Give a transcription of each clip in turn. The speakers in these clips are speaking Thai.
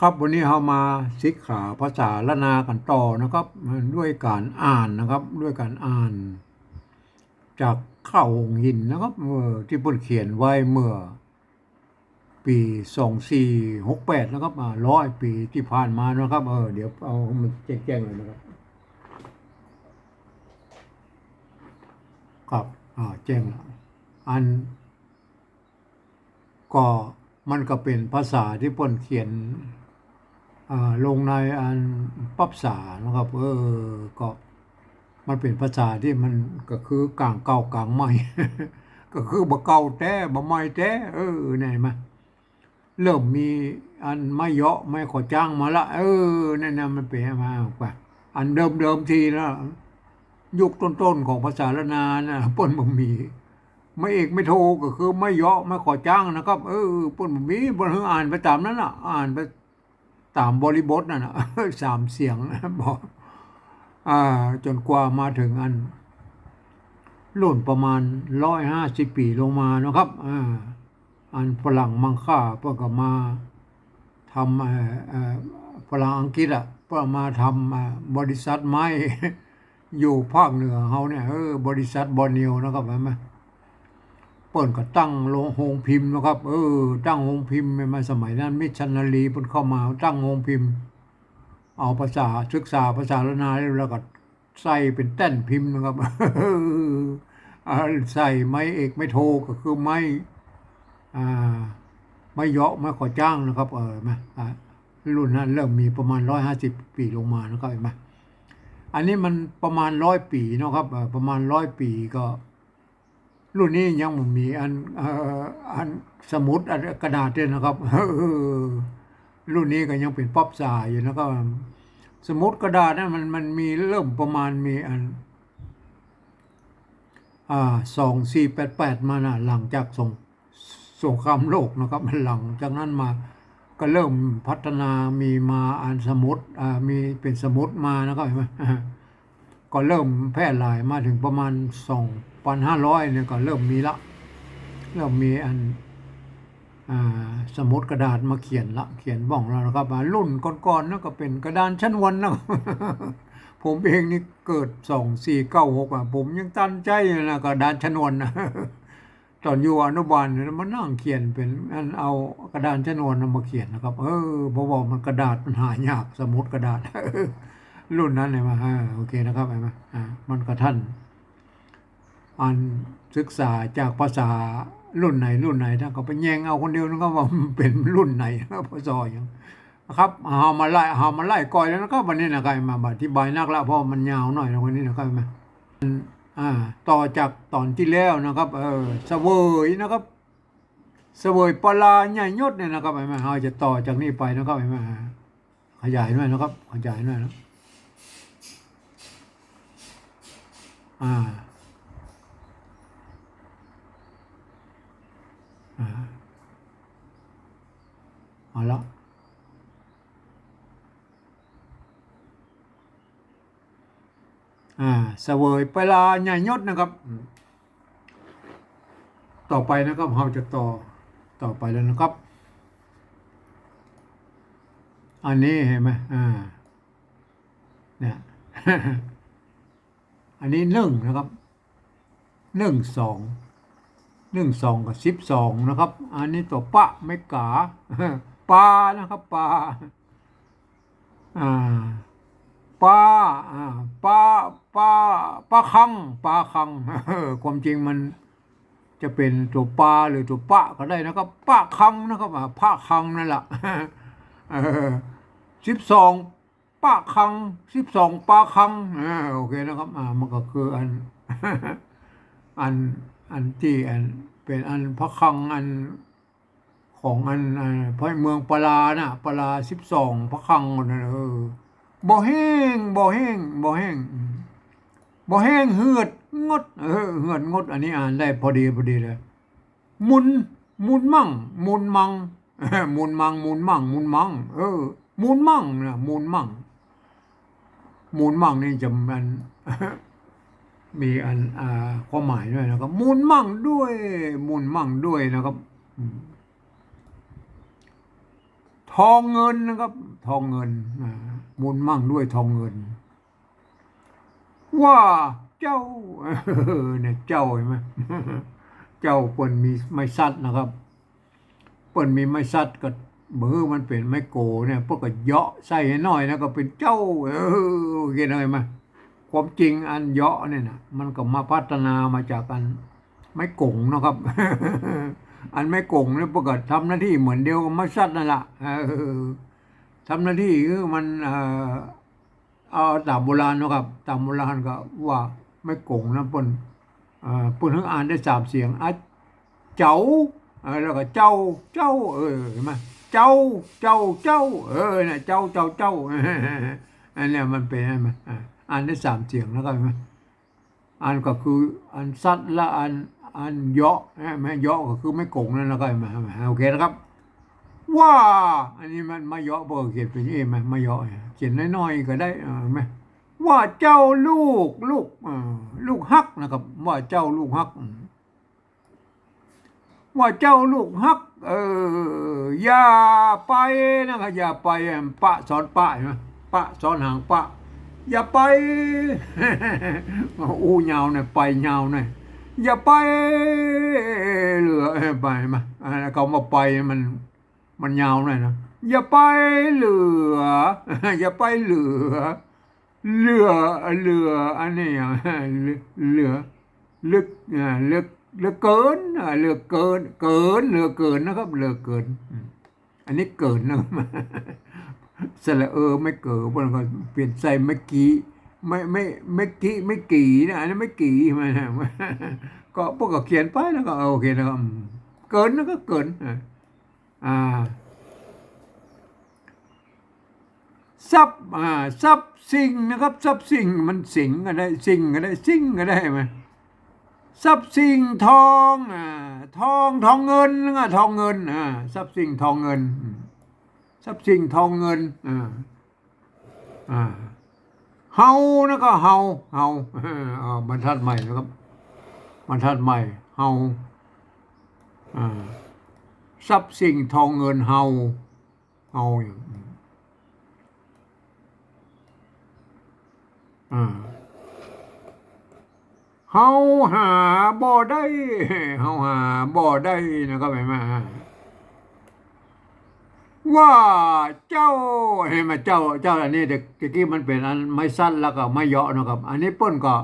ครับวันนี้เรามาศึกษาภาษาละนากันต่อนะครับ ด้วยการอ่านนะครับ ด้วยการอ่าน จากข้าวหงหินนะครับเอที่พ่นเขียนไว้เมื่อ ปีสองสี่หกแปดนะครับอ่าร้อยปีที่ผ่านมานะครับเออเดี๋ยวเอามันแจ้งๆเลยนะครับ ครับอ่าแจ้งแล้วอัน ก็มันก็เป็นภาษาที่เพิ่นเขียน ลงในอันปรับษานะครับเออก็มันเป็นภาษาที่มันก็คือกลางเก่ากลางใหม่ ก็คือบ่เก่าแท้บ่ใหม่แท้เออนี่นเห็นไหมเริ่มมีอันไม่เยาะไม่ขอจ้างมาละ เออนั่นนะมันเป็นมากว่าอันเดิมๆทีนะยุคต้นๆของภาษาละนานะป้นบ่มีไม่เอกไม่โทก็คือไม่เยาะไม่ขอจ้างนะครับ เออป้นบ่มีเปิ้นอ่านไปตามนั้นน่ะ อ่านไป ตามบริบทนั่นนะสามเสียงบอกจนกว่ามาถึงอันรุ่นประมาณร้อยห้าสิบปีลงมานะครับอ,อันฝรั่งมังค่าเพื่อก็มาทำอ่อเอ่อฝรั่งอังกฤษอะเพื่อมาทำบริษัทไม้อยู่ภาคเหนือเขาเนี่ยเออบริษัทบอนิวนะครับเห็นไหม ปิ่นก็ตั้งโรงโรงพิมพ์นะครับ เออ ตั้งโรงพิมพ์มาสมัยนั้นมิชชันนารีเพิ่นเข้ามาตั้งโรงพิมพ์ เอาภาษาศึกษาภาษาละนาแล้วก็ใส่เป็นแต้นพิมพ์นะครับอ่าใส่ไม้เอกไม่โทก็คือไม้อ่าไม้เยาะไม้ขอจ้างนะครับ เออมารุ่นนั้นเริ่มมีประมาณร้อยห้าสิบปีลงมานะครับเห็นไหมอันนี้มันประมาณร้อยปีนะครับประมาณร้อยปีก็ รุ่นนี้ยังมีอันอันสมุดอันกระดาษด้วยนะครับรุ่นนี้ก็ยังเป็นป๊อปสายอยู่นะครับสมุดกระดาษนั้นมันมันมีเริ่มประมาณมีอันอ่าสองสี่แปดแปดมานะหลังจากสงสงครามโลกนะครับมันหลังจากนั้นมาก็เริ่มพัฒนามีมาอันสมุดอ่ามีเป็นสมุดมานะครับเห็นไหมก็เริ่มแพร่หลายมาถึงประมาณสอง พันห้าร้อยเนี่ยก็เริ่มมีละ เริ่มมีอันอสมุดกระดาษมาเขียนละ เขียนบ้องแล้วนะครับอ่ารุ่นก่อนๆนั่นก็เป็นกระดานชั้นวันนะผมเองนี่เกิดสองสี่เก้าหกอะผมยังตั้นใจอยู่นะกระดานชนวนนะตอนอยู่อนุบาลเนี่ยมานั่งเขียนเป็นอันเอากระดานชนวนน่ะมาเขียนนะครับ เออพราะว่ามันกระดาษมันหายากสมุดกระดาษรุ่นนั้นเลยมาอ่าโอเคนะครับเห็นไหมอ่ามันก็ท่าน อันศึกษาจากภาษารุ่นไหนรุ่นไหนถ้าก็ไปแย่งเอาคนเดียวนะครับว่ามันเป็นรุ่นไหนนะครับพศอย่างนะครับเอามาไล่เอามาไล่ก่อยแล้วนะครับวันนี้นะครับมาอธิบายนักละเพราะมันยาวหน่อยนะวันนี้นะครับมาอ่าต่อจากตอนที่แล้วนะครับ เออเสวยนะครับเสวยปลาใหญ่ยศเนี่ยนะครับเห็นไหมเราจะต่อจากนี้ไปนะครับเห็นไหมขยายหน่อยนะครับขยายหน่อยนะอ่า อ่า เอาละอ่าเสวยเวลาใหญ่ยศนะครับ ต่อไปนะครับเราจะต่อต่อไปแล้วนะครับ อันนี้เห็นไหมอ่าเนี่ยอันนี้หนึ่งนะครับหนึ่งสอง หนึ่งสองกับสิบสองนะครับ อันนี้ตัวปะไม่กาปลานะครับปลาอ่าปลาอ่าปลาปลาปลาคังปลาคังความจริงมันจะเป็นตัวปลาหรือตัวปะก็ได้นะครับปะคังนะครับอ่าปะคังนั่นแหละสิบสองปะคังสิบสองปลาคังอโอเคนะครับ อ่ามันก็คืออันอัน อันที่อันเป็นอันพระคังอันของอันอันพระเมืองปลาน่ะปลาสิบสองพระคังนั่นเออบ่แห้งบ่แห้งบ่แห้งบ่แห้งเหือดงดเออเหือดงด อันนี้อ่านได้พอดีพอดีเลยหมุนหมุนมั่งหมุนมังหมุนมังหมุนมั่งหมุนมังเออหมุนมั่งนะหมุนมั่งหมุนมั่งนี่จะมัน มีอันอความหมายด้วยนะครับมุนมั่งด้วยมุนมั่งด้วยนะครับ ทองเงินนะครับ ทองเงินมูลมั่งด้วยทองเงิน ว่าเจ้าเนี่ยเจ้าเห็นไหมเจ้าเปิ้นมีไม้ซัดนะครับเปิ้นมีไม้ซัดก็เบือมันเป็นไม้โกเนี่ยพวกก็เยาะใส่ให้หน่อยนะก็เป็นเจ้า เออเห็นไหม ความจริงอันเยาะเนี่ยนะมันก็มาพัฒนามาจากอันไม้กงนะครับ อันไม้กงเนี่ยพวกก็ทำหน้าที่เหมือนเดียวกับไม้ซัดนั่นแหละทำหน้าที่คือมันเอาตามโบราณนะครับตามโบราณก็ว่าไม่กงนะปิ้นเอ่อเปิ้นเพิ่งอ่านได้สามเสียงอเจ้าแล้วก็เจ้าเจ้า เออเห็นไหมเจ้าเจ้าเจ้า เออน่ะเจ้าเจ้าเจ้าอันนี้มันเป็นอะไรไหมอะ อ่านได้สามเสียงแล้วก็เห็นไหมอ่านก็คืออันซัดและอันอันเยาะใช่ไหมเยาะก็คือไม่โกงนั่นแล้วก็เห็นไหมโอเคนะครับว่าอันนี้มันมาเยาะเบอร์เขียนเป็นเอไหมมาเยาะเนี่ยเขียนน้อยๆก็ได้เออไหมว่าเจ้าลูกลูกลูกฮักนะครับ ว่าเจ้าลูกฮัก ว่าเจ้าลูกฮัก เอออย่าไปนะครับอย่าไปปะสอนปะเห็นไหมปะสอนหางปะ อย่าไปอู้ยาวหน่อยไปยาวหน่อยอย่าไปเหลือไปมาเขามาไปมันมันยาวหน่อยนะอย่าไปเหลือ อย่าไปเหลือเหลือเหลืออันนี้เหลือลึกอ่าลึกเหลือเกินเหลือเกิน เกินเหลือเกินนะครับเหลือเกิน อันนี้เกินนะครับ สระเออไม่เกิดมันก็เปลี่ยนใส่เมื่อกี้ไม่ไม่ไม่กี้ไม่กี่นะอันนี้ไม่กี่มานะก็พวกก็เขียนไปแล้วก็โอเคนะครับเกินแล้วก็เกินอ่าอ่าทรัพย์อ่าทรัพย์สิ่งนะครับทรัพย์สิ่งมันสิงก็ได้สิ่งก็ได้สิ่งก็ได้ไหมทรัพย์สิ่งทองอ่าทองทองเงินนะทองเงินอ่าทรัพย์สิ่งทองเงินอืม ทรัพย์สิ่งทองเงินอ่าอ่าเฮานะก็เฮาเฮาอ่าบรรทัดใหม่นะครับบรรทัดใหม่เฮาอ่าทรัพย์สิ่งทองเงินเฮาเฮาอย่างอ่าเฮาหาบ่ได้เฮาหาบ่ได้นะครับเห็นไหม ว่าเจ้าเห็นไหมเจ้าเจ้าอันนี้เด็กตะกี้มันเป็นอันไม่สั้นแล้วก็ไม่เยาะนะครับ อันนี้ป้นก็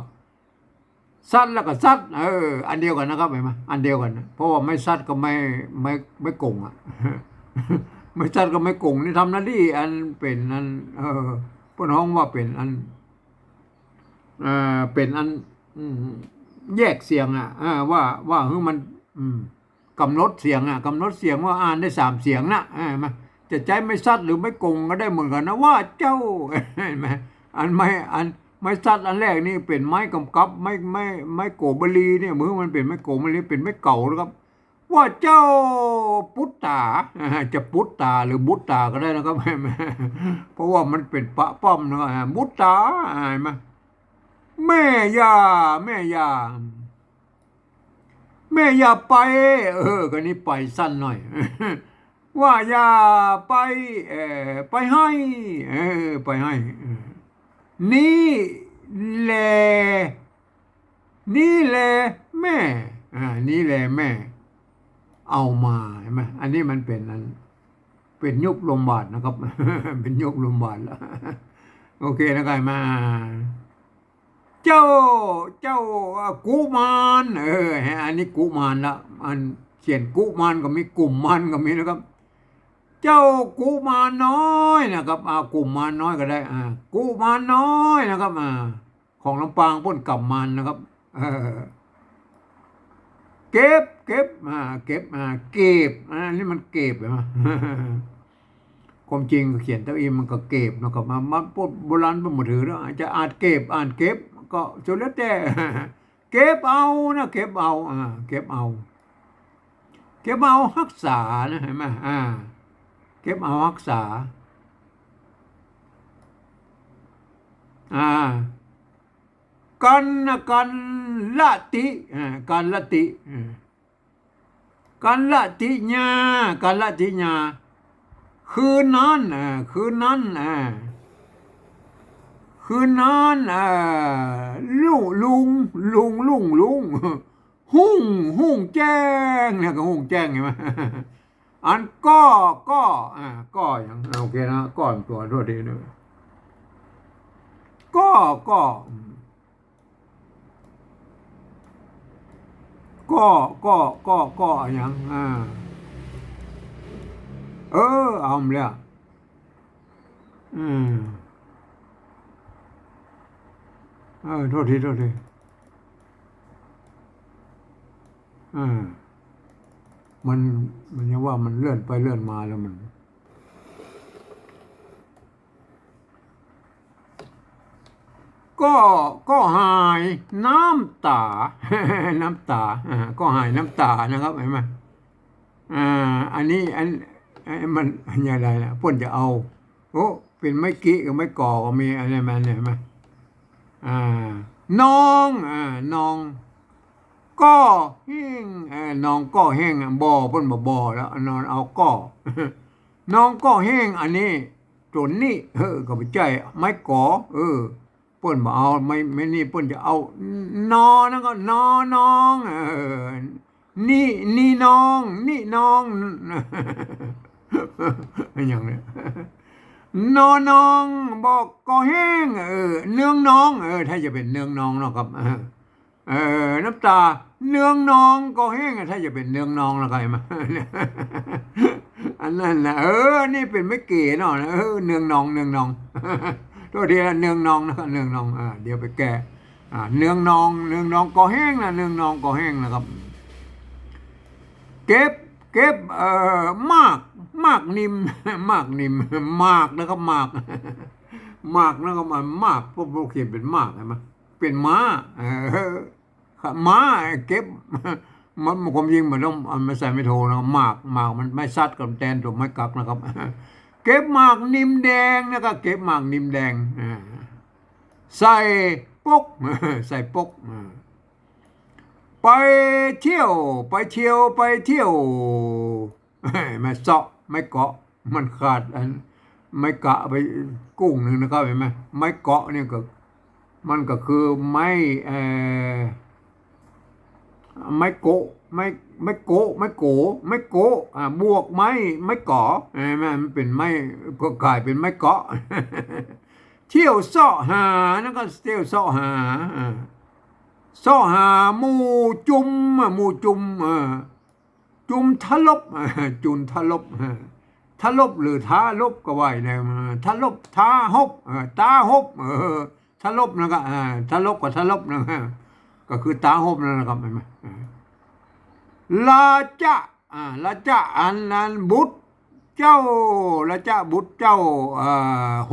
สั้นแล้วก็สั้นเออ อันเดียวกันนะครับเห็นไหมอันเดียวกันนะเพราะว่าไม่สั้นก็ไม่ไม่ไม่กงอะไม่สั้นก็ไม่กงนี่ทำหน้าที่อันเป็นอัน เออพวกน้องว่าเป็นอันเออเป็นอันแยกเสียงอะว่าว่าเฮ้ยมันอืมกำหนดเสียงอะกำหนดเสียงว่าอ่านได้สามเสียงนะเออมา จะใจไม่ซัดหรือไม่โกงก็ได้เหมือนกันนะว่าเจ้าเห็นไหมอันไม่อันไม้ซัดอันแรกนี่เป็นไม้กำกับไม้ไม้ไม้โกบลีเนี่ยมือมันเป็นไม้โกบลีเป็นไม้เก่านะครับ ว่าเจ้าพุทธาจะพุทธาหรือบุตตาก็ได้นะครับเพราะว่ามันเป็นปะป้อมนะครับบุตตาเห็นไหมแม่ยาแม่ยาแม่อย่าไป เออก็นี่ไปสั้นหน่อย ว่าอย่าไปเออไปให้เออไปให้นี่แหละนี่แหละแม่อ่านี่แหละแม่ เอามาเห็นไหมอันนี้มันเป็นอันเป็นยุบลมบาดนะครับ เป็นยุบลมบาดแล้วโอเคนะครับมา เจ้าเจ้ากุมารเอออันนี้กุมารละอันเขียนกุมารก็มีกลุ่มมันก็มีนะครับ เจ้ากุมาน้อยนะครับอ่ากุมาน้อยก็ได้อ่ากุมาน้อยนะครับอ่าของลำปางพ้นกับมันนะครับเออเก็บเก็บอ่าเก็บอ่าเก็บอ่านี่มันเก็บใช่ไหมความจริงเขียนเต้าอีมันก็เก็บนะครับมามันพูดโบราณเป็นหมดถือแล้วจะอ่านเก็บอ่านเก็บ ก็สุดแล้วแต่เก็บเอานะเก็บเอาอ่าเก็บเอา เก็บเอารักษานะเห็นไหมอ่า เก็บเอารักษา อ่ากันกันละติอ่ากันละติอ่ากันละติญากันละติญาคืนนั้นอ่าคืนนั้นอ่าคืนนั้นอ่าลุงลุงลุงลุงลุงหุ่งหุ่งแจ้งนี่ยก็หุ่งแจ้งเห็นไหม อันก็ก็อ่าก็อย่างโอเคนะก้อนตัวโทษทีนะก็ก็ก็ก็ก็ก็อย่างอ่าเออเอามาแล้วอืมเออโทษทีโทษทีอ่า มันมันยังว่ามันเลื่อนไปเลื่อนมาแล้วมันก็ก็หายน้ำตา น้ำตาอ่าก็หายน้ำตานะครับเห็นไหมอ่าอันนี้อันอันมันอันยังไงนะพ่นจะเอาโอ้เป็นไม้กี้กับไม้ก่อก็มีอะไรมาเนี่ยเห็นไหมอ่าน้องอ่าน้อง ก็แห้งน้องก็แห้งอะบ่อเพิ่นบ่บ่อแล้วนอนเอาก็น้องก็แห้งอันนี้จนนี่เออก็ไปใจไม้ก่อเออเพิ่นบ่เอาไม่ไม่นี่เพิ่นจะเอานอนั่นก็นอน้องเออนี่นี่น้อง นี่น้องอย่างเนี้ยนอน้องบอกก็แห้งเออเนื้องน้องเออถ้าจะเป็นเนื้องน้องเนาะครับ เออน้ำตาเนืองนองก็แห้งอะถ้าจะเป็นเนืองนองล้วใครมาอันนั้นนะเออ นี่เป็นไม่เก๋เนาะเออเนืองนองเนืองนองตัวทีละเนืองนองนะครับเนืองนองอ่าเดี๋ยวไปแก้อ่าเนืองนองเนืองนองก็แห้งนะเนืองนองก็แห้งนะครับ เก็บเก็บเอ่อมากมากนิมมากนิมมากนะครับมากมากนะครับมันมากพวกพวกเขียนเป็นมากใช่ไหม เป็นม้าม้าเก็บมันมันความจริงมันต้องเอามาใส่ไม่โทนะครับมากมากมันไม่ซัดกับแตนตัวไม่กักนะครับ เก็บหมากนิ่มแดงนะครับเก็บหมากนิ่มแดงใส่ปกใส่ปกไปเที่ยว ไปเที่ยวไปเที่ยวไม่เสาะไม่เกาะ มันขาดอันไม่กะไปกุ้งหนึ่งนะครับเห็นไหมไม้เกาะเนี่ยก็ มันก็คือไม่ไม้โกไม้ไม้โกไม้โกไม้โกอ่าบวกไม้ไม้เกาะเห็นไหมมันเป็นไม้ก็กลายเป็นไม้เกาะเที่ยวเสาะหานั่นก็เที่ยวเสาะหาอ่าเสาะหาหมูจุมอะหมูจุมจุมทะลบจุนทะลบทะลบหรือท้าลบก็ว่าอย่างนั้นทะลบท้าหบตาหบเออ ทะลบนะก็อ่าทะลบกับทะลบนะก็คือตาหบนั่นนะครับเห็นไหมเอลาจะอ่าลาจะอันนั้นบุตรเจ้าลาจะบุตรเจ้า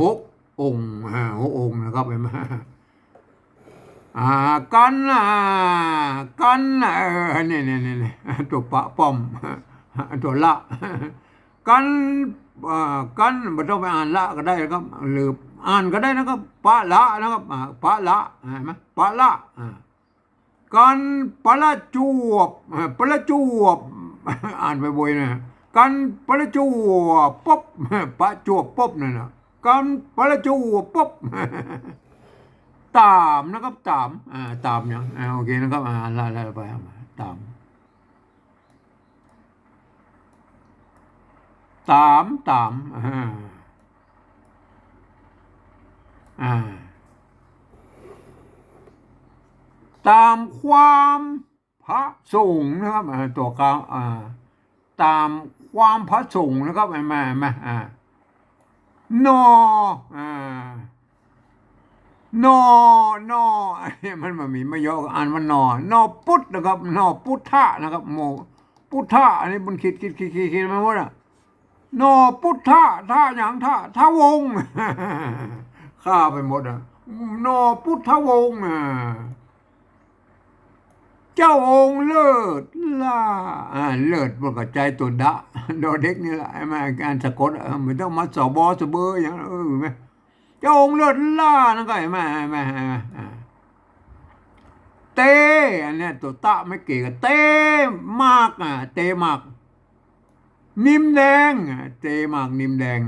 หกองค์อ่าหกองค์นะครับเห็นไหมอ่ากันอ่ากันเนี่นี่นี่นี่ตัวปะป้อมตัวละ กันอ่ากันไม่ต้องไปอ่านละก็ได้ครับหรือ อ่านก็ได้นะครับปะละนะครับปะละเห็นไหมปะละอ่ากันปะละจวบปะละจวบ อ่านไปบ่อยนะกันปะละจวบปุ๊บปะจวบปุ๊บนั่นนะกันปะละจวบปุ๊บตามนะครับตามอ่าตามยังอ่าโอเคนะครับอ่าไล่ไล่ไปตามตามตามอ่า ตามความพระสงฆ์นะครับตัวกลางตามความพระสงฆ์นะครับมามามาอ่านออ่นอนอนี่มันมันมีไม่เยอะอ่านว่านอนอพุทธนะครับนอพุทธะนะครับโมพุทธะอันนี้มันคิดคิดคิดคิดคิดมาหมดอะนอพุทธะท่าอย่างท่าท่าวง ข้าไปหมดอะนอพุทธวงศ์อะเจ้าองค์เลิศล่าอ่าเลิศมันก็ใจตัวดะดอเด็กนี่แหละไอ้มาการสะกดเออไม่ต้องมาสอบอสเบออย่างเออไหมเจ้าองค์เลิศล่านั่นก็เห็นไหมเห็นไหมเห็นไหมอ่าเต้อันนี้ตัวตะไม่เก่งเต้มากอะเต้มาก นิมแดงเจมากนิมแดง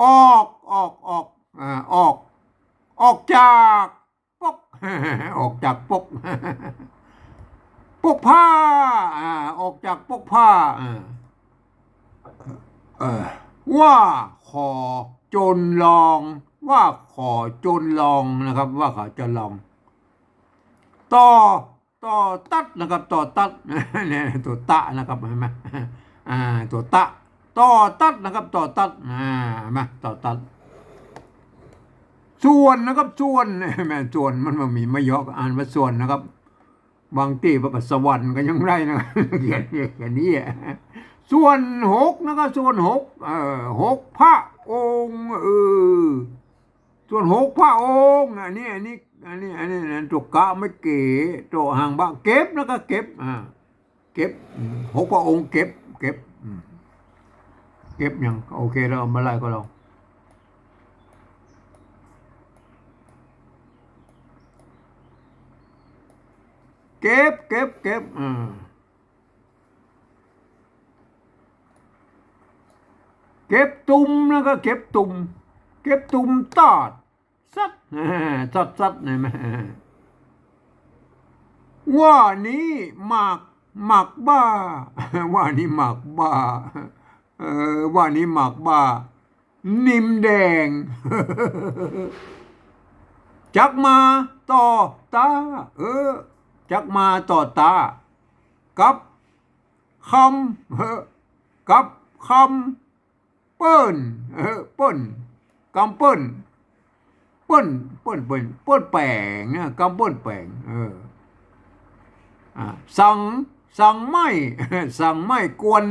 ออกออกออก อ่าออก ออกจากปกออกจากปกปกผ้าอ่าออกจากปกผ้าอ่าว่าขอจนลอง ว่าขอจนลองนะครับ ว่าขอจนลอง ต่อต่อตัดนะครับ ต่อตัดเนี่ยตัวตะนะครับเห็นไหมอ่าตัวตะต่อตัดนะครับ ต่อตัดอ่าเห็นไหมต่อตัด ส่วนนะครับส่วนแม่ส่วนมันมันมีไม่ยอกอ่านว่าส่วนนะครับ บางที่ประกาศสวรรค์ก็ยังไรนะเขียนเขียนนี้ส่วนหกนะครับส่วนหกเอ่อหกพระองค์เออส่วนหกพระองค์อันนี้อันนี้อันนี้อันนี้อันตัวกะไม่เก๋ตัวห่างบ้าเก็บแล้วก็เก็บอ่าเก็บหกพระองค์เก็บ เก็บ เก็บยังโอเคเราเอามาไล่ก็เรา เก็บเก็บเก็บอ่าเก็บตุ่มแล้วก็เก็บตุ่มเก็บตุ่มตอดสัดอ่าสัดสัดเห็นไหมว่านี้หมากหมากบ้า ว่านี้หมากบ้าเออว่านี้หมากบ้า นิ่มแดง จักมาต่อตา เออ จักมาต่อตา กับคำกับคำเปิ้นเออเปิ้นกำเปิ้นเปิ้นเปิ้นเปิ้นเปิ้นแปลงนะกำเปิ้นแปลงเอออ่าสั่งสั่งไม่สั่งไม่กวน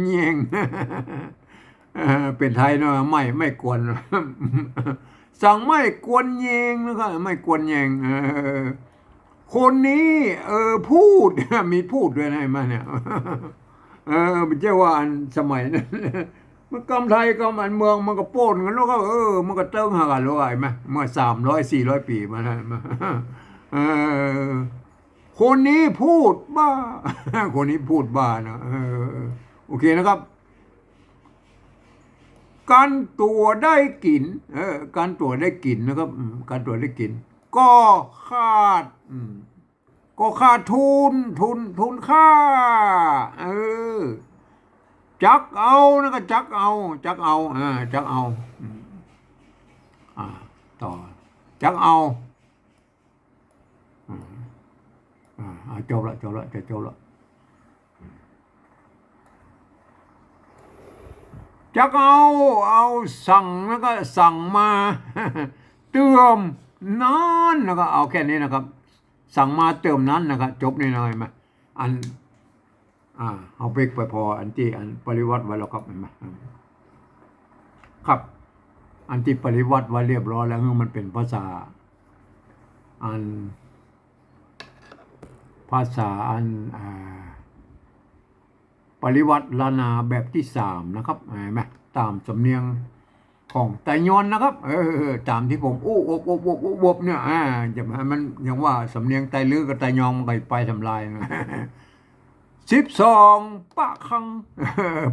เงียงเออเป็นไทยเนาะไม่ไม่กวนสั่งไม่กวนเยงนะครับไม่กวนเยงเออ คนนี้ เออพูดมีพูดด้วยนะเห็นไหมาเนี่ยเออมันเจ้าว่านสมัยนั้นมันกำไทยกำอันเมืองมันก็โป้นกันแล้วก็เออมันก็เติ้งหากันรู้ไหมเมื่อสามร้อยสี่ร้อยปีมาแล้วมาเออคนนี้พูดบ้า คนนี้พูดบ้านะเออโอเคนะครับ การตัวได้กลิ่นเออการตัวได้กลิ่นนะครับ การตัวได้กลิ่น ก็ขาดอืมก็ขาดทุน ทุน ทุนค่า เออ จักเอานะก็จักเอา จักเอาอ่าจักเอาอืมอ่าต่อ จักเอาอืมอ่าอ่าจบละจบละจะจบละจะเอา เอาสั่งแล้วก็สั่งมา เติม นั้นแล้วก็เอาแค่นี้นะครับ สั่งมาเติมนั้นนะครับจบนี่หน่อยไหมอันอ่าเอาไปไปพออันที่อันปริวัติไว้แล้วครับเห็นไหมครับ อันที่ปริวัติไว้เรียบร้อยแล้วมันเป็นภาษา อัน ภาษาอันอ่าปริวัติลานาแบบที่สามนะครับเห็นไหมตามสำเนียง ของไตยอนนะครับ เออตามที่ผมอู้อบอบอบอบอบเนี่ยอ่าจะให้มันยังว่าสำเนียงไตลือกับไตยองมันก็ไปทำลายนะสิบสองปะคัง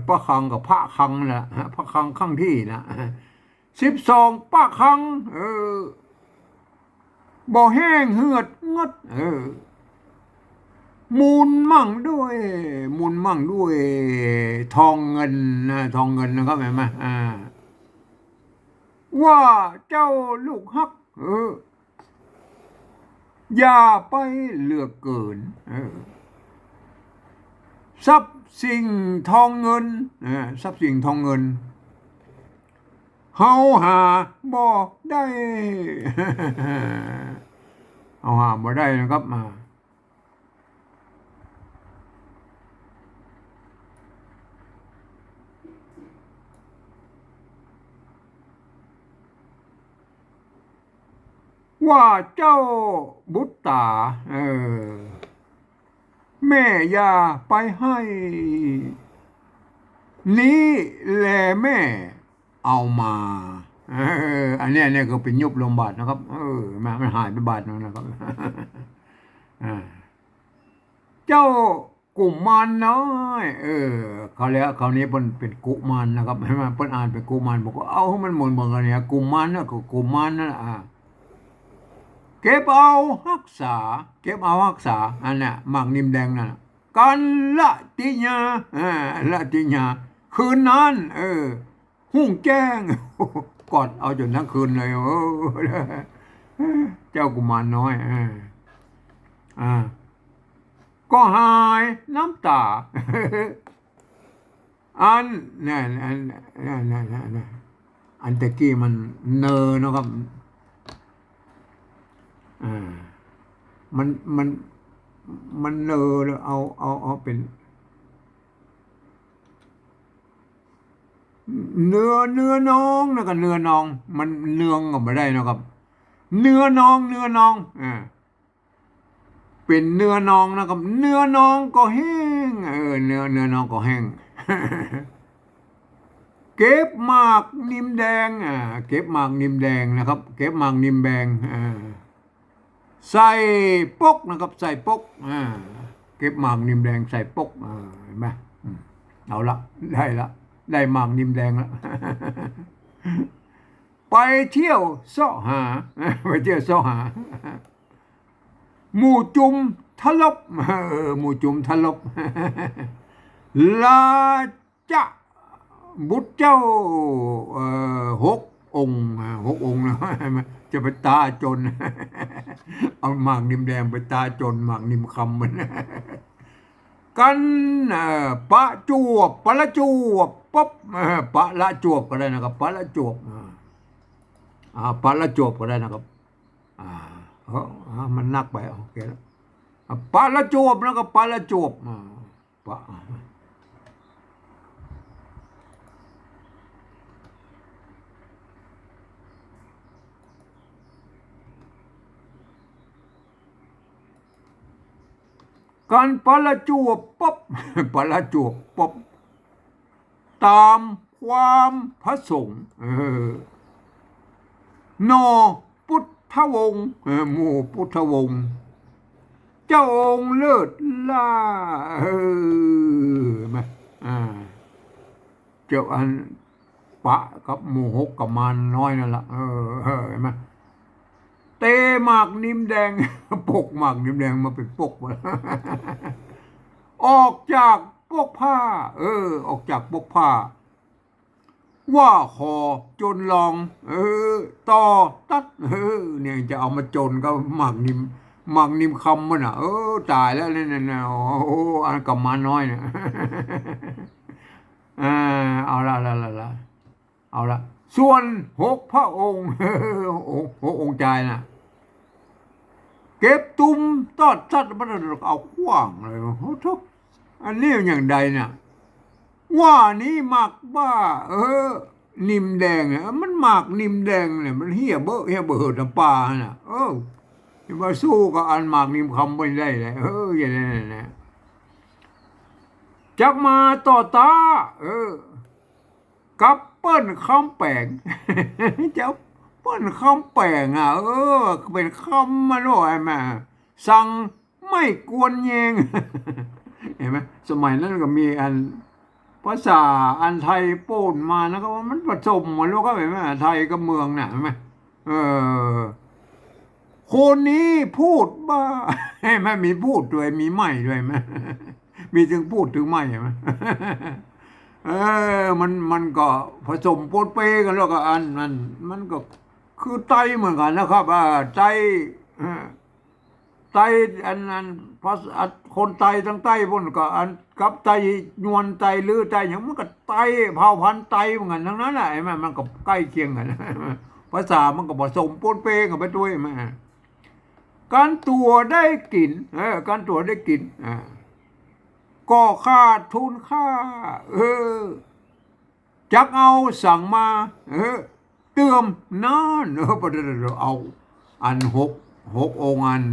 ปะคังกับพระคังนะพระคังข้างที่นะสิบสองปะคัง เออบ่แห้งเหือดงดเออมูลมั่งด้วย มูลมั่งด้วย ทองเงินนะทองเงินนะครับเห็นไหมอ่า ว่าเจ้าลูกฮัก เออ อย่าไปเหลือกเกิน เออทรัพย์สิ่งทองเงินทรัพย์สิ่งทองเงินเฮาหาบ่ได้เฮาหาบ่ได้นะครับมา ว่าเจ้าบุตตาเออ แม่ยาไปให้ นี้แลแม่เอามาเอออันนี้เนี่ยก็เป็นยุบลมบาทนะครับ เออมามันหายไปบาทนึงนะครับเจ้ากุมารน้อยเออเขาแล้วคราวนี้เพิ่นเป็นกุมารนะครับให้มาเพิ่นอ่านเป็นกุมารบอกว่าเอาให้มันหมุนเบิ่งกันเนี่ยกุมารนะก็กุมารนั่นน่ะอ่า ก็บเอารักษา เก็บเอารักษาอันน่ะหมากนิมแดงนั่นกันละติญาอ่าละติญาคืนนั้น เออหุ่งแจ้งกอดเอาจนทั้งคืนเลยโอ้เจ้ากุมารน้อยอ่าก็หายน้ำตา อันนั่นอันนั่นนั่นนั่นนั่นอันตะกี้มันเนอนะครับ มันมันมันเนอเลยเอาเอาเอาเป็น เนื้อเนื้อน้องนะกับเนื้อน้อง มันเนืองก็ไม่ได้นะครับ เนื้อน้องเนื้อน้องอ่าเป็นเนื้อนองนะครับ เนื้อนองก็แห้งเออเนื้อเนื้อนองก็แห้งเก็บหมากนิมแดงอ่าเก็บหมากนิมแดงนะครับ เก็บหมากนิมแดงอ่า ใส่ปกนะครับ ใส่ปกอ่าเก็บหมากนิมแดงใส่ปกอ่าเห็นไหมเอาละได้ละได้หมากนิมแดงละไปเที่ยวเสาะหาไปเที่ยวเสาะหา หมู่จุมทะลบหมู่จุมทะลบลาจะบุตรเจ้าเอ่อหกองค์อ่าหกองค์นะ จะไปตาจน เอาหมากนิ่มแดงไปตาจนหมากนิ่มคำมันกันปะจวบปะละจวบปุ๊บปะละจวบก็ได้นะครับปะละจวบอ่าปะละจวบก็ได้นะครับอ่าเอออ่ามันนักไปโอเคแล้วอะปลาละจวบนะก็ปลาละจวบอ่าปล การปลาละจวบป๊บปลาละจวบป๊บตามความพระสงฆ์นอพุทธวงศ์หมู่พุทธวงศ์เจ้าองค์เลิศล่าเออมาอ่าเจ้าอันปะกับหมู่หกกับมารน้อยนั่นละเออเออเห็นไหม เตหมากนิมแดง ปกหมากนิมแดงมาเป็นปกมดออกจากปกผ้า เออ ออกจากปกผ้า ว่าคอจนลอง เออ ต่อตัด เออ เนี่ยจะเอามาจนก็หมักนิมหมักนิมคำมันอะ เออตายแล้วเนี่ยเนี่ยโอ้โหอันกับมาน้อยเนี่ยเออเอาละละละละเอาละ ส่วนหกพระองค์หกองค์ใจนะเก็บตุ้มตอดสัตว์มันเอาขว้างเลยโอ้ทุกอันนี้อย่างใดเนี่ยว่านี่หมักบ้า เออ นิมแดงเนี่ยมันหมักนิมแดงเนี่ยมันเฮียเบอเฮียเบอะน้ำปลาน่ะ เออมาสู้กับอันหมากนิมคำไม่ได้เลยเอออย่างนั้นนะจักมาต่อตา เออ กับเปิ้นคำแปลงเจ้าเปิ้นคำแปลงอะเออ เป็นคำมาด้วยแม่สั่งไม่กวนแยงเห็นไหมสมัยนั้นก็มีอันภาษาอันไทยปนมาแล้วก็ว่ามันผสมหมดแล้วก็เห็นไหมไทยกับเมืองน่ะเห็นไหมเออคนนี้พูดบ้าเห็นไหมมีพูดด้วยมีไม่ด้วยไหมมีถึงพูดถึงไม่เห็นไหม เออมันมันก็ผสมปนเปกันแล้วก็อันนั้นมันก็คือไตเหมือนกันนะครับอ่าไตไตอันนั้นภาษาคนไตทั้งใต้พุ่นก็อันกับไตยวนไตลือไตอย่างมันก็ไตเผ่าพันธุ์ไตเหมือนกันทั้งนั้นแหละไอ้แม่มันก็ใกล้เคียงกันภาษามันก็ผสมปนเปกันไปด้วยแม่การตัวได้กินเออการตัวได้กินอ่า ก็ขาทุนค่า เออ จักเอาสั่งมา เออ เติมนานเออปเเอา อันหกหกองอัน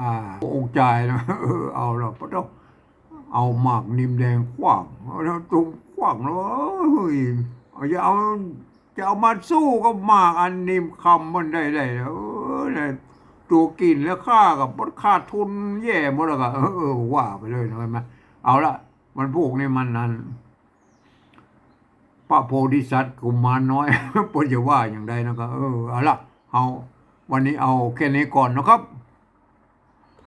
อ่า องค์ใจนะเออเอาละปะต้องเอาหมากนิ่มแดงขว้างเอาแล้วตุ่มขว้างแล้วเฮ้ยจะเอาจะเอามาสู้กับหมากอันนิ่มคำมันได้ได้เออเนี่ยตัวกินแล้วค่ากับขาทุนแย่หมดแล้วก็เออว่าไปเลยนะเห็นไหม เอาละมันพวกนี้มันนั้นพระโพธิสัตว์กุมารน้อยปนจะว่าอย่างใดนะครับ เออเอาละเอาวันนี้เอาแค่นี้ก่อนนะครับ